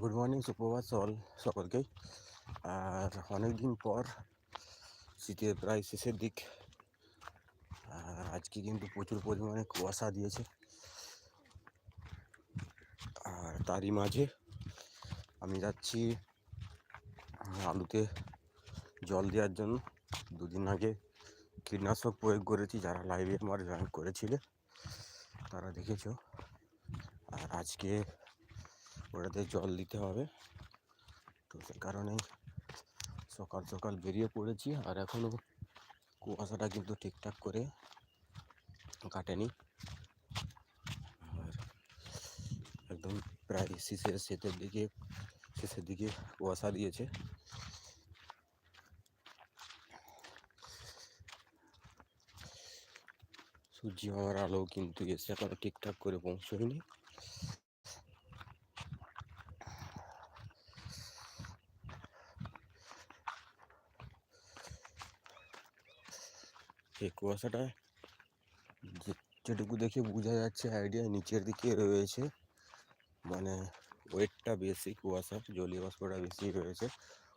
Good morning সুপ্রভাত সল সকলকেই আর অনেক দিন পর শীতের প্রায় শেষের দিক। আর আজকে কিন্তু প্রচুর পরিমাণে কুয়াশা দিয়েছে। আর তারই মাঝে আমি যাচ্ছি আলুতে জল দেওয়ার জন্য। দুদিন আগে কীটনাশক প্রয়োগ করেছি, যারা লাইভে আমার জয়েন করেছিলে, তারা দেখেছ। আর আজকে ওটাতে জল দিতে হবে। তো সে কারণেই সকাল সকাল বেরিয়ে পড়েছি আর এখনও কুয়াশাটা কিন্তু ঠিকঠাক করে কাটেনি। আর একদম প্রায় শেষের শেষের দিকে শেষের দিকে কুয়াশা দিয়েছে। সূর্য আমার আলো কিন্তু এসে এখনও ঠিকঠাক করে পৌঁছয়নি। এই কুয়াশাটা যেটুকু দেখে বোঝা যাচ্ছে আইডিয়া নিচের দিকে রয়েছে। মানে ওয়েটটা বেশি, কুয়াশার, জলীয় বাষ্পটা বেশি রয়েছে।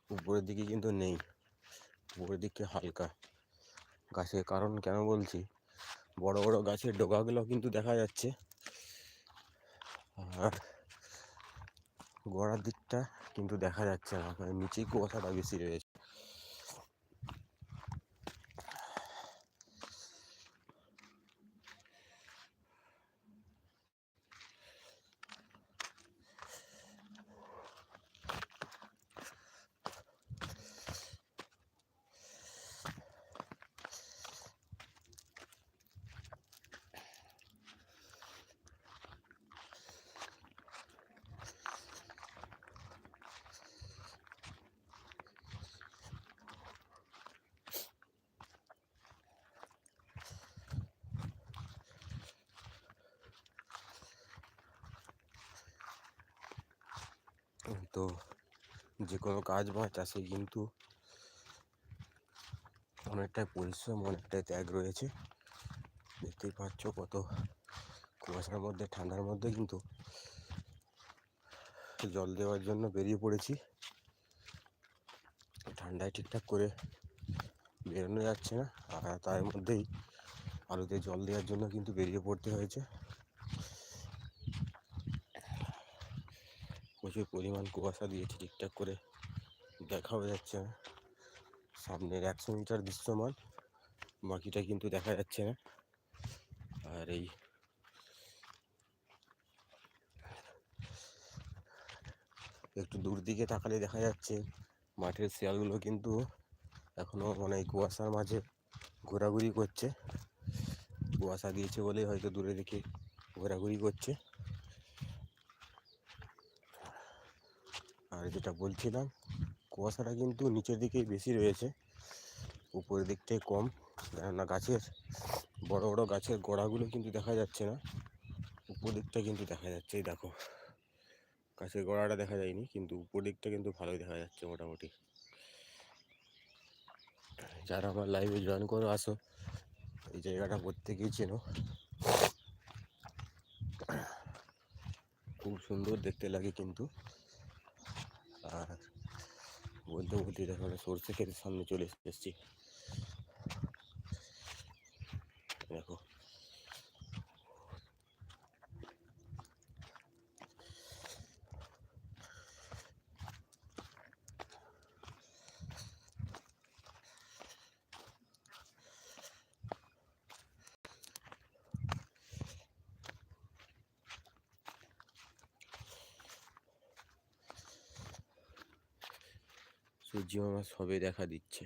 উপরের দিকে কিন্তু নেই, উপরের দিকে হালকা গাছের কারণ কেন বলছি? বড় বড় গাছের ডগাগুলো কিন্তু দেখা যাচ্ছে। আর গোড়ার দিকটা কিন্তু দেখা যাচ্ছে না মানে নিচেই কুয়াশাটা বেশি রয়েছে। তো যে কোনো কাজ বা চাষে কিন্তু অনেকটাই পরিশ্রম, অনেকটাই ত্যাগ রয়েছে। দেখতেই পাচ্ছ কত কুয়াশার মধ্যে, ঠান্ডার মধ্যে কিন্তু জল দেওয়ার জন্য বেরিয়ে পড়েছি। ঠান্ডায় ঠিকঠাক করে বেরোনো যাচ্ছে না। আর তার মধ্যেই আলুতে জল দেওয়ার জন্য কিন্তু বেরিয়ে পড়তে হয়েছে। প্রচুর পরিমাণ কুয়াশা দিয়েছে ঠিকঠাক করে দেখাও যাচ্ছে না। সামনের একশো মিটার দৃশ্যমান, বাকিটা কিন্তু দেখা যাচ্ছে না। আর এই একটু দূর দিকে তাকালে দেখা যাচ্ছে মাঠের শিয়ালগুলো কিন্তু এখনও মানে কুয়াশার মাঝে ঘোরাঘুরি করছে। কুয়াশা দিয়েছে বলেই হয়তো দূরে দিকে ঘোরাঘুরি করছে। আর যেটা বলছিলাম, কুয়াশাটা কিন্তু নিচের দিকেই বেশি রয়েছে, উপরের দিকটাই কম। কেননা গাছের, বড় বড় গাছের গোড়াগুলো কিন্তু দেখা যাচ্ছে না, উপর দিকটা কিন্তু দেখা যাচ্ছে, এই দেখো। গাছের গোড়াটা দেখা যায়নি, কিন্তু উপর দিকটা কিন্তু ভালোই দেখা যাচ্ছে মোটামুটি। যারা আমার লাইভে জয়েন করে, আসো। এই জায়গাটা প্রত্যেকেই চেনো। খুব সুন্দর দেখতে লাগে কিন্তু। আর বলতে বলতে দেখো সরষে ক্ষেতের সামনে চলে এসেছি। দেখো সূর্য মামা সবে দেখা দিচ্ছে।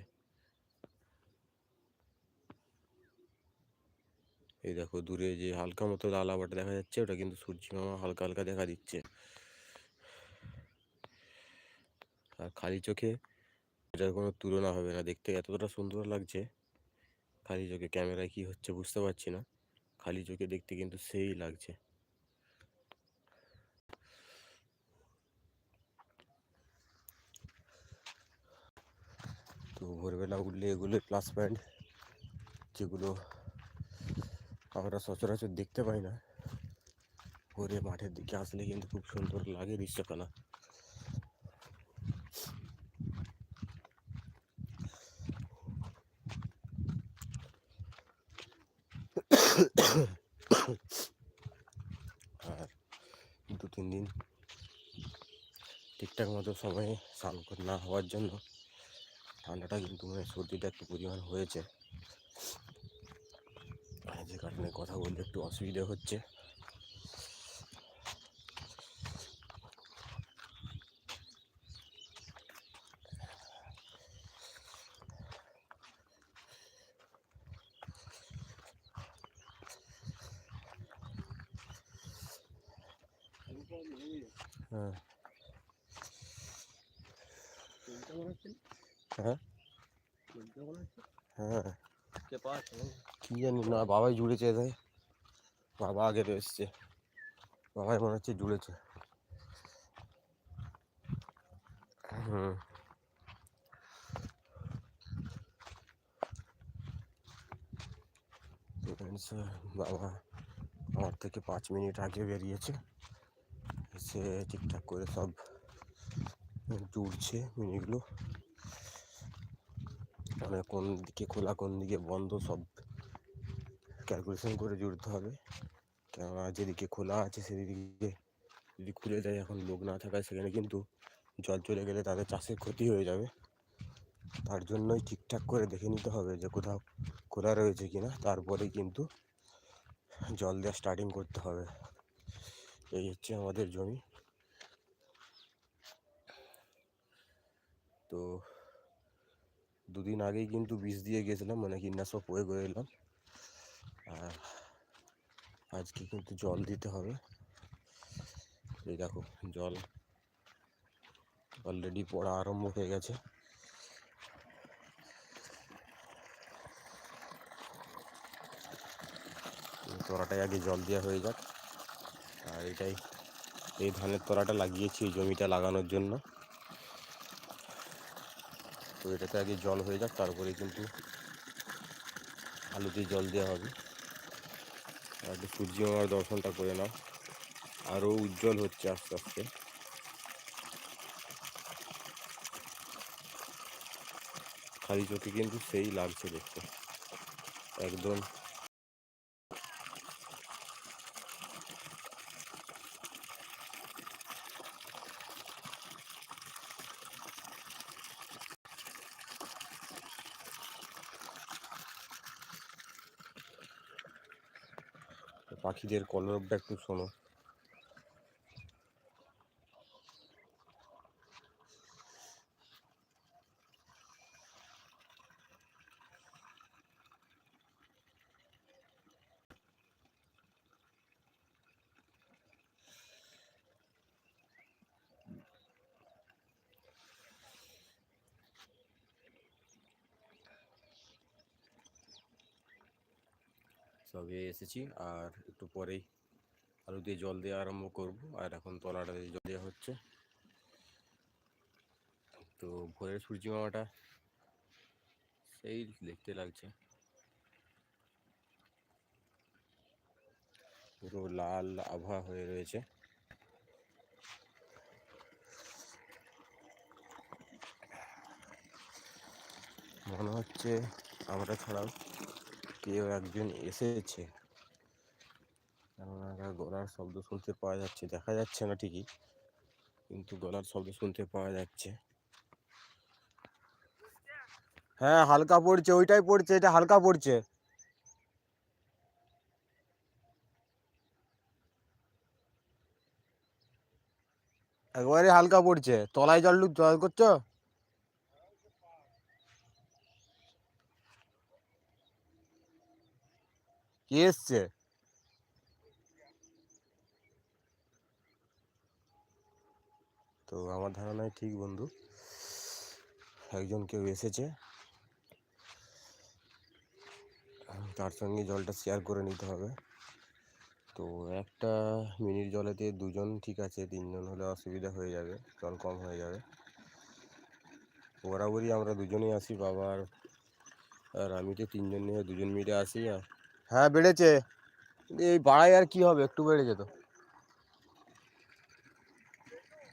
এই দেখো, দূরে যে হালকা মতো লাল আবারটা দেখা যাচ্ছে, ওটা কিন্তু সূর্য হালকা হালকা দেখা দিচ্ছে। আর খালি চোখে এটার কোনো তুলনা হবে না। দেখতে এতটা সুন্দর লাগছে। খালি চোখে ক্যামেরায় কি হচ্ছে বুঝতে পারছি না। খালি চোখে দেখতে কিন্তু সেই লাগছে। ভোরবেলা উঠলে এগুলোই প্লাস পয়েন্ট যেগুলো আমরা সচরাচর দেখতে পাই না। ভোরে মাঠের দিকে আসলে কিন্তু খুব সুন্দর লাগে দৃশ্যখানা আর দু তিন দিন ঠিকঠাক মতো সময়ে স্নান না হওয়ার জন্য ঠান্ডাটা কিন্তু মানে সর্দিটা একটু পরিমাণ হয়েছে। যে কারণে কথা বলতে একটু অসুবিধা হচ্ছে হ্যাঁ হ্যাঁ হ্যাঁ। কি জানি না বাবাই জুড়েছে তাই বাবা আগে এসছে। বাবাই মনে হচ্ছে জুড়েছে। হুম। বাবা আমার থেকে পাঁচ মিনিট আগে বেরিয়েছে। এসে ঠিকঠাক করে সব জুড়ছে মিনিগুলো মানে কোন দিকে খোলা, কোন দিকে বন্ধ, সব ক্যালকুলেশন করে জুড়তে হবে। কেননা যেদিকে খোলা আছে সেদিকে যদি খুলে দেয় এখন লোক না থাকায় সেখানে কিন্তু জল চলে গেলে তাদের চাষের ক্ষতি হয়ে যাবে। তার জন্যই ঠিকঠাক করে দেখে নিতে হবে যে কোথাও খোলা রয়েছে কিনা। তারপরে কিন্তু জল দেওয়া স্টার্টিং করতে হবে। এই হচ্ছে আমাদের জমি। তো দুদিন আগেই কিন্তু বিষ দিয়ে গেছিলাম মানে কীটনাশক প্রয়োগ করে এলাম আর আজকে কিন্তু জল দিতে হবে। এই দেখো, জল অলরেডি পড়া আরম্ভ হয়ে গেছে। তরাটাই আগে জল দেওয়া হয়ে যাক। আর এটাই, এই ধানের তোরাটা লাগিয়েছি, জমিটা লাগানোর জন্য। তো এটাতে আগে জল হয়ে যাক, তারপরে কিন্তু আলুতে জল দেওয়া হবে। আর সূর্য দর্শনটা করে নাও। আরও উজ্জ্বল হচ্ছে আস্তে আস্তে। খালি চোখে কিন্তু সেই লাগছে দেখতে। একদম পাখিদের কলরবটা একটু শোনো। সবে এসেছি আর একটু পরেই আলু দিয়ে জল দেওয়া আরম্ভ করব। আর এখন তলাটা দিয়ে জল দেওয়া হচ্ছে। তো ভোরের সূর্য মামাটা সেই দেখতে লাগছে। পুরো লাল আভা হয়ে রয়েছে। মনে হচ্ছে আমরা ছাড়াও কেউ একজন এসেছে। গলার শব্দ শুনতে পাওয়া যাচ্ছে, দেখা যাচ্ছে না ঠিকই, কিন্তু গলার শব্দ শুনতে পাওয়া যাচ্ছে। হ্যাঁ হালকা পড়ছে, ওইটাই পড়ছে, এটা হালকা পড়ছে। একবারে হালকা পড়ছে। তলায় জল জল করছ? কে এসছে? তো আমার ধারণায় ঠিক বন্ধু, একজন কেউ এসেছে। তার সঙ্গে জলটা শেয়ার করে নিতে হবে। তো একটা মিনিট জলেতে দুজন ঠিক আছে, তিনজন হলে অসুবিধা হয়ে যাবে, জল কম হয়ে যাবে। বরাবরই আমরা দুজনেই আসি বাবা আর আর আমি তো তিনজন নিয়ে দুজন মিলে আসি আর হ্যাঁ বেড়েছে। এই বাড়াই আর কি হবে? একটু বেড়েছে তো।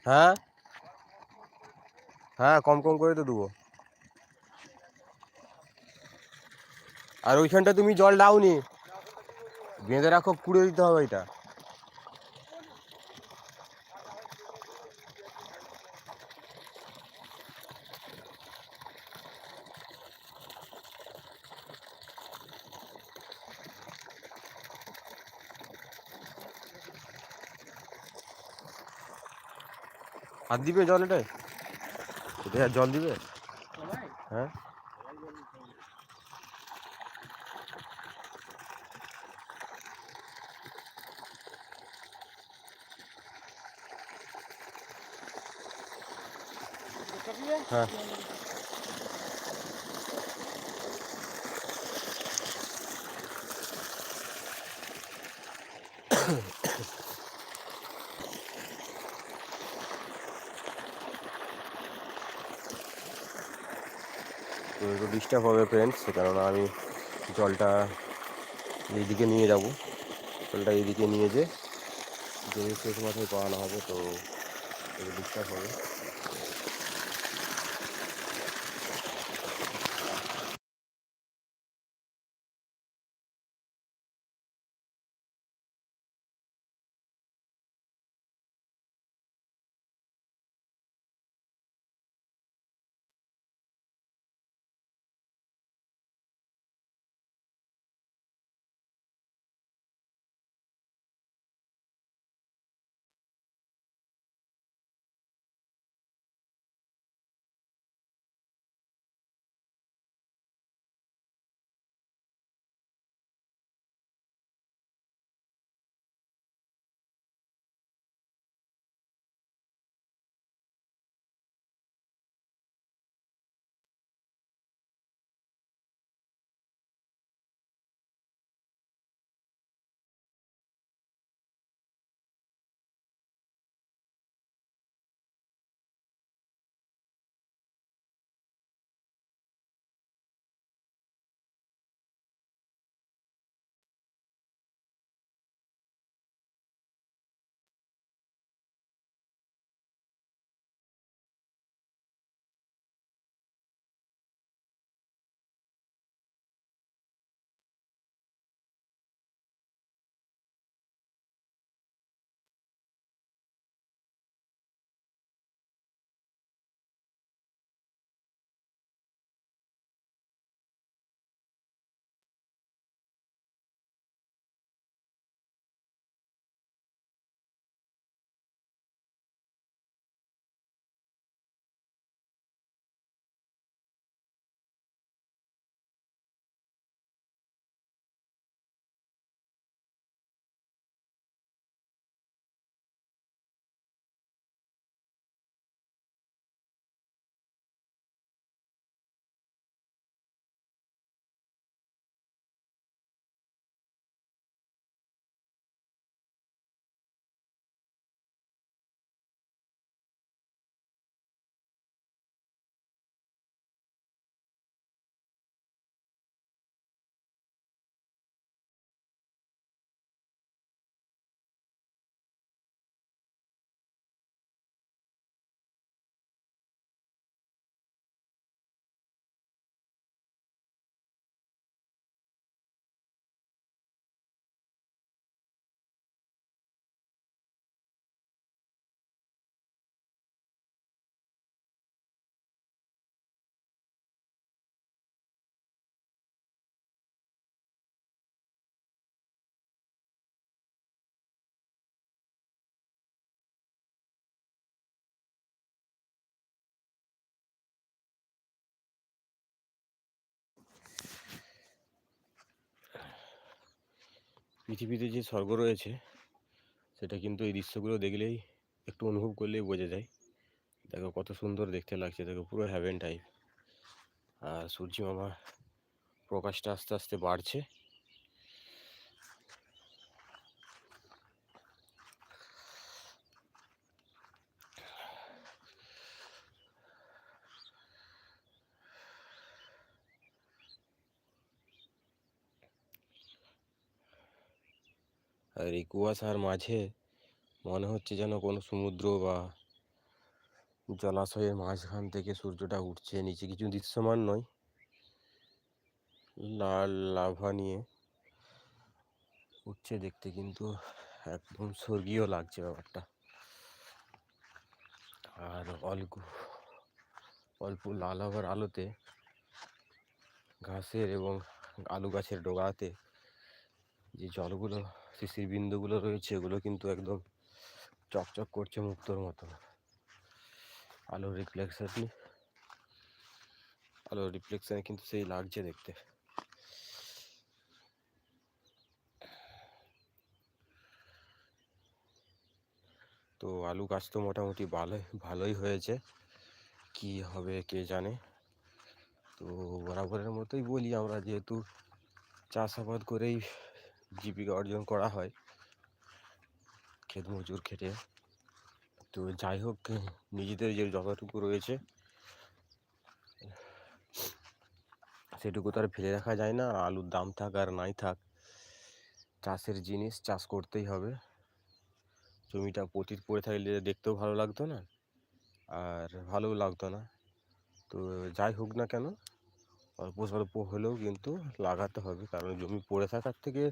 হ্যাঁ? হ্যাঁ কম কম করে তো দেবো। আর ওইখানটা তুমি জল দাওনি। বেঁধে রাখো কুড়ে দিতে হবে এটা হাত দিবে জল এটাই এটা জল দিবে? হ্যাঁ? হ্যাঁ। একটু ডিস্টার্ব হবে ফ্রেন্ডস কেননা আমি জলটা এইদিকে নিয়ে যাব। জলটা এইদিকে নিয়ে যে জমির শেষ মাথায় পাওয়ানো হবে, তো একটু ডিস্টার্ব হবে। পৃথিবীতে যে স্বর্গ রয়েছে, সেটা কিন্তু এই দৃশ্যগুলো দেখলেই একটু অনুভব করলেই বোঝা যায়। দেখো কত সুন্দর দেখতে লাগছে, দেখো পুরো হ্যাভেন টাইপ আর সূর্যমামা প্রকাশটা আস্তে আস্তে বাড়ছে। আর এই কুয়াশার মাঝে মনে হচ্ছে যেন কোনো সমুদ্র বা জলাশয়ের মাঝখান থেকে সূর্যটা উঠছে, নিচে কিছু দৃশ্যমান নয়। লাল লাভা নিয়ে উঠছে দেখতে, কিন্তু একদম স্বর্গীয় লাগছে ব্যাপারটা। আর অল্প অল্প লাল হবার আলোতে ঘাসের এবং আলু গাছের ডোগাতে যে জলগুলো শিশির বিন্দুগুলো রয়েছে, এগুলো কিন্তু একদম চকচক করছে মুক্তোর মতো আলোর রিফ্লেকশন আলোর রিফ্লেকশনে কিন্তু সেই লাগছে দেখতে। তো আলু গাছ তো মোটামুটি ভালোই ভালোই হয়েছে। কি হবে কে জানে? তো বরাবরের মতোই বলি আমরা, যেহেতু চাষাবাদ করেই জীবিকা অর্জন করা হয়। ক্ষেত মজুর খেটে। তো যাই হোক, নিজেদের যে যতটুকু রয়েছে, সেটুকু তো আর ফেলে রাখা যায় না। আলুর দাম থাক আর নাই থাক, চাষের জিনিস চাষ করতেই হবে। জমিটা পতিত পড়ে থাকলে দেখতেও ভালো লাগতো না, আর ভালোও লাগতো না। তো যাই হোক না কেন অল্প স্বল্প হলেও কিন্তু লাগাতে হবে। কারণ জমি পড়ে থাকার থেকে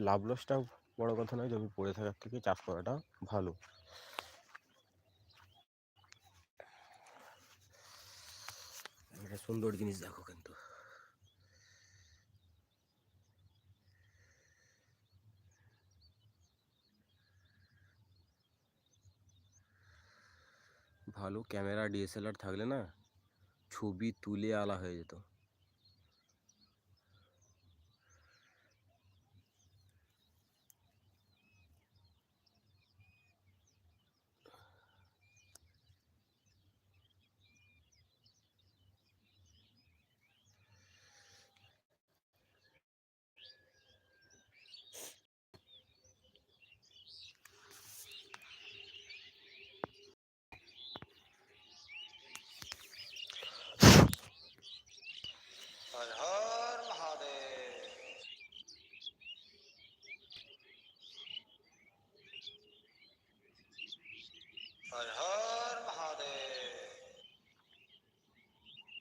লাভ লসটা বড় কথা নয়, জমি পড়ে থাকার থেকে চাষ করাটা ভালো। একটা সুন্দর জিনিস দেখো কিন্তু। ভালো ক্যামেরা ডিএসএলআর থাকলে না ছবি তুলে আলা হয়ে যেত।